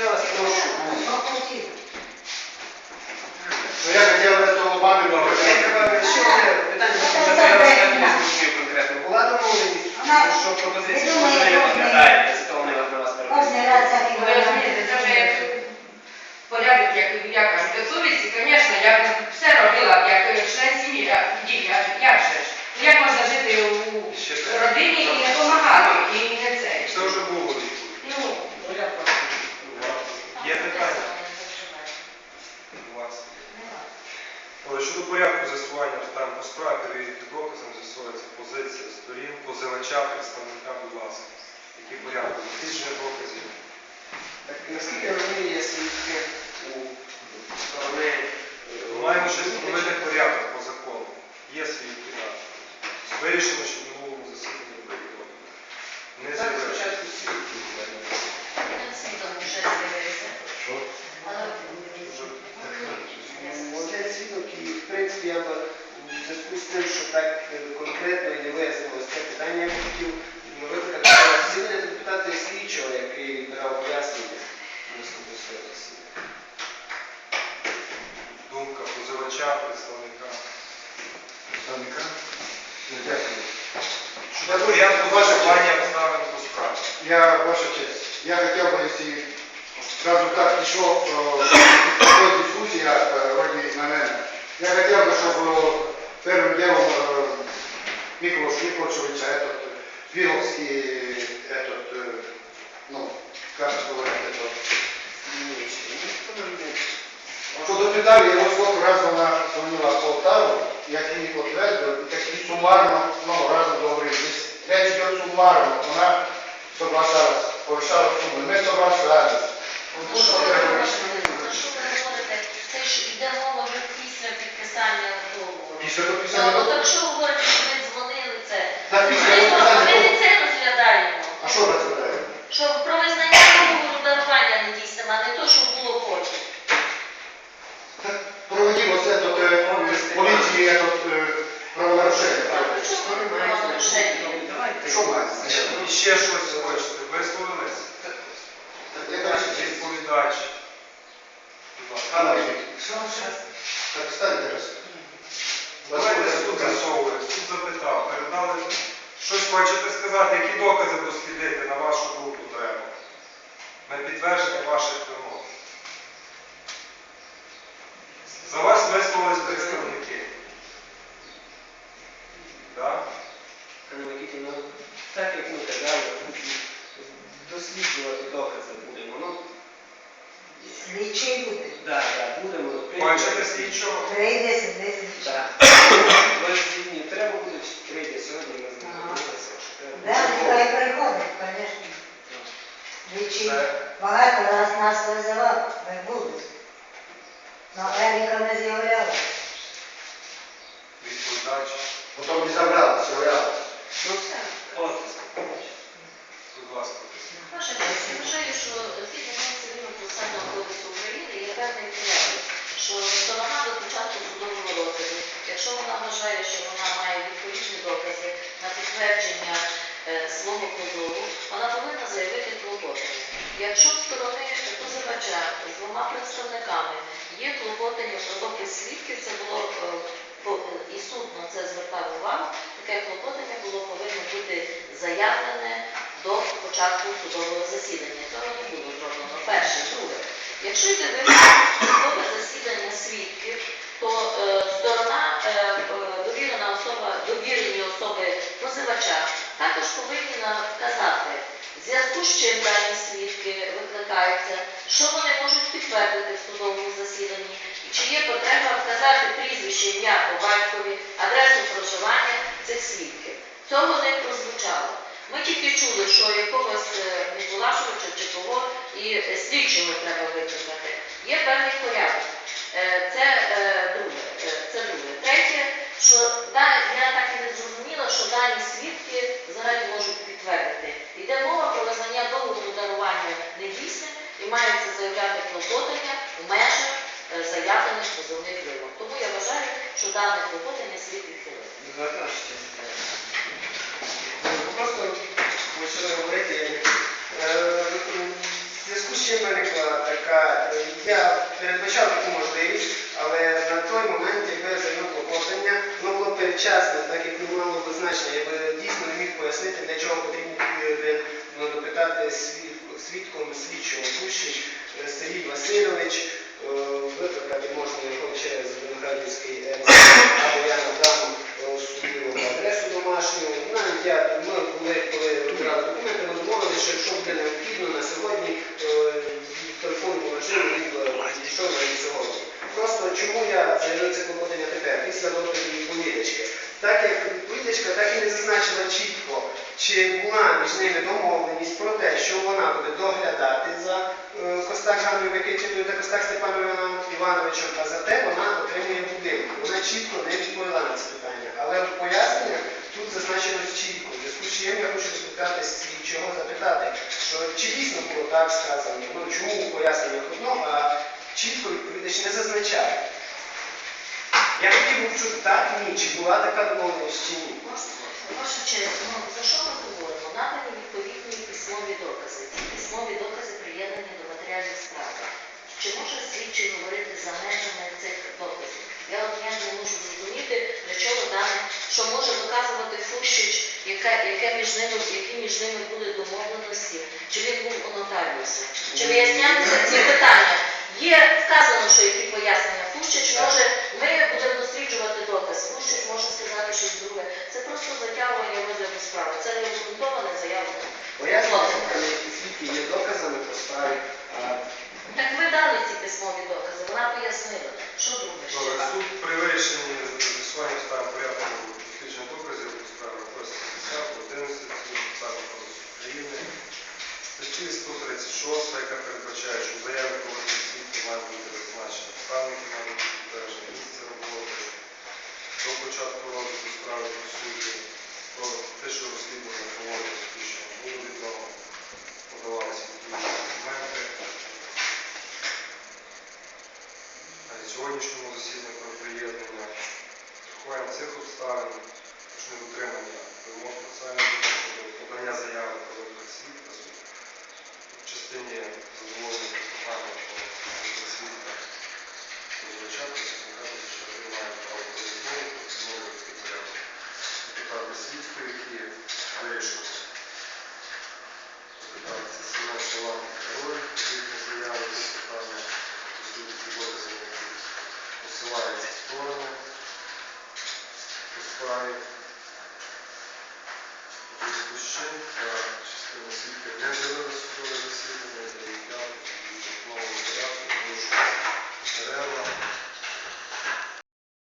Я вас прошу. Ну я хотів би питання, тому що я так не зрозумів конкретно. Була домовленість, що пропозиції Я думаю, можливо розглядаєте, з того не на вас Кожен переписую. раз так і Ви розумієте, це вже як порядок, як я кажу, до совісті, звісно, я б все робила б як член сім'ї, а дій, я ж як же ж. Ну як можна жити Ще у так. родині і не допомагати, і не це. Це вже було відповідь. Ну, Є питання вас? Але щодо порядку з'ясування по справі, перевірки доказом з'ясовується позиція сторін, позивача, представника, будь ласка. Який порядок? Дослідження доказів. Так, наскільки я розумію, є свідки у сторони. е, Ми маємо ще встановити порядок по закону. Є свідки, так. Вирішено, що в минулому засіданні було. Не Так, з'явилося. спочатку свідки. Що? Один свідок і, в принципі, я б у зв'язку з тим, що так е, конкретно і не вияснилось це питання, я б хотів м, викликати на засідання депутата слідчого, який брав пояснення наступного свого засідання. Думка позивача, представника. Представника? Ну, дякую. Щодо порядку з'ясування обставин по справі. Я, ваша честь, я хотел бы, если сразу так еще э, дискуссия э, вроде на мене. Я хотел бы, чтобы первым делом э, Миколаш Николчевича, этот Виловский, этот, э, ну, как сказать, этот, що допитали його сколько раз вона дзвонила Полтаву, як її підтвердив, і такі сумарно, ну, разом договорились. Речь йде сумарно, вона соглашалась, повишала суму, ми соглашались. Ну, що треба рішити? Це ж йде мова вже після підписання договору. Після підписання Ну, договору? Тут правонарушення? Давайте. Що має? І ще щось хочете? Висловились? Так, я. Відповідач. Ласка. Анна Так, станьте раз. Давайте суд з'ясовує. Суд запитав, передали. Щось хочете сказати, які докази дослідити, на вашу думку, треба? На підтвердження ваших вимог. За вас висловились представники. Так? Пане Микиті, ну, так як ми казали, досліджувати докази будемо. Ну, Слідчий буде. так, так, будемо. Хочете слідчого? Прийде сюди слідчий. Так. Ви треба буде прийде сьогодні, ми з ним Ага. домовилися, що треба. Да, приходить, звісно. Багато раз нас визивав, ми були. Но Еріка не з'являла. відповідач. Потім не забрали, все реально. Ну, все. От. Будь ласка. Ваша честь, я вважаю, що згідно з цивільного процесуального кодексу Є певний що сторона до початку судового розгляду, якщо вона вважає, що вона має відповідні докази на підтвердження е, свого позову, вона повинна заявити клопотання. Якщо сторони позивача з двома представниками є клопотання про допис свідків, це було е, по- і суд на це звертав увагу, таке клопотання було повинно бути заявлене до початку судового засідання. Цього не було зроблено. Перше, друге. Якщо йде вибір судове засідання свідків, то е, сторона, е, е, довірена особа, довірені особи позивача також повинні вказати, в зв'язку з чим дані свідки викликаються, що вони можуть підтвердити в судовому засіданні, і чи є потреба вказати прізвище, ім'я по батькові, адресу проживання цих свідків. Цього не прозвучало. Ми тільки чули, що якогось е, чи кого і е, слідчого треба викликати. Є певний порядок. Е, Це е, друге. Е, Це друге. Третє, що да- я так і не зрозуміла, що дані свідки взагалі можуть підтвердити. Йде мова про визнання договору дарування недійсним і мається заявляти клопотання в межах е, заявлених позовних вимог. Тому я вважаю, що дане клопотання слід відхилити. Закраще. Просто почали говорити. е, В зв'язку з чим виникла така, е, я передбачав таку можливість, але на той момент, якби заявив клопотання, воно було передчасне, так як не мало би значення. Я би дійсно не міг пояснити, для чого потрібно ну, допитати свідком слідчого Кущич е, Сергій Васильович, викликати можна його через Виноградівський ЕМС, або я надам е, адресу домашню. Навіть я, ми коли вибирали документи, ми домовилися, що буде необхідно на сьогодні, е, телефонну машину він би підійшов навіть сьогодні. Просто чому я заявив це клопотання тепер, після доповіді відповідачки? Так як відповідачка так і не зазначила чітко, чи була між ними домовленість про те, що вона буде доглядати за е, Костак Ганною Микитівною та Костак Степаном Івановичем, а зате вона отримує будинок. Вона чітко не відповіла на це питання. Але в поясненнях тут зазначено чітко. Зв'язку з чим я хочу запитати слідчого, запитати, що чи дійсно було так сказано, ну чому у поясненнях одно, чітко відповідач не зазначає. Я хотів би почути так, ні, чи була така домовленість, чи ні. Ваша честь, ну за що ми говоримо? Надані відповідні письмові докази. Ці письмові докази приєднані до матеріалів справи. Чи може слідчий говорити за межами цих доказів? Я от ніяк не можу зрозуміти, для чого дане, що може доказувати Фущич, яка, яке між ними, які між ними були домовленості, чи він був у нотаріуса, чи виясняються ці питання. Є вказано, що які пояснення Фущич може, ми будемо досліджувати доказ. Фущич може сказати щось друге. Це просто затягування розгляду справи. Це не обґрунтоване заявлення. Пояснення, які свідки є доказами по справі. Так ви дали ці письмові докази, вона пояснила. Що друге ще? Суд при вирішенні застосування ставив порядку дослідження доказів у справі просить 10, 11 Закону Кодексу України. Статті 136, яка передбачає, що в заяві про вихід свідки має бути зазначено ставники, має бути підтверджено місце роботи, до початку розгляду справи по суді, про те, що розслідування проводилось успішно, було відомо, подавалися відповідні документи. На сьогоднішньому засіданні про приєднання врахуванням цих обставин, також недотримання вимог процесуального подання заяви про виклик свідка в частині задоволення ovaj izkušen ka čiste nasipke. Ne žele da su eu zasidane, da ih ja, da plovu vratu, dušu, rela,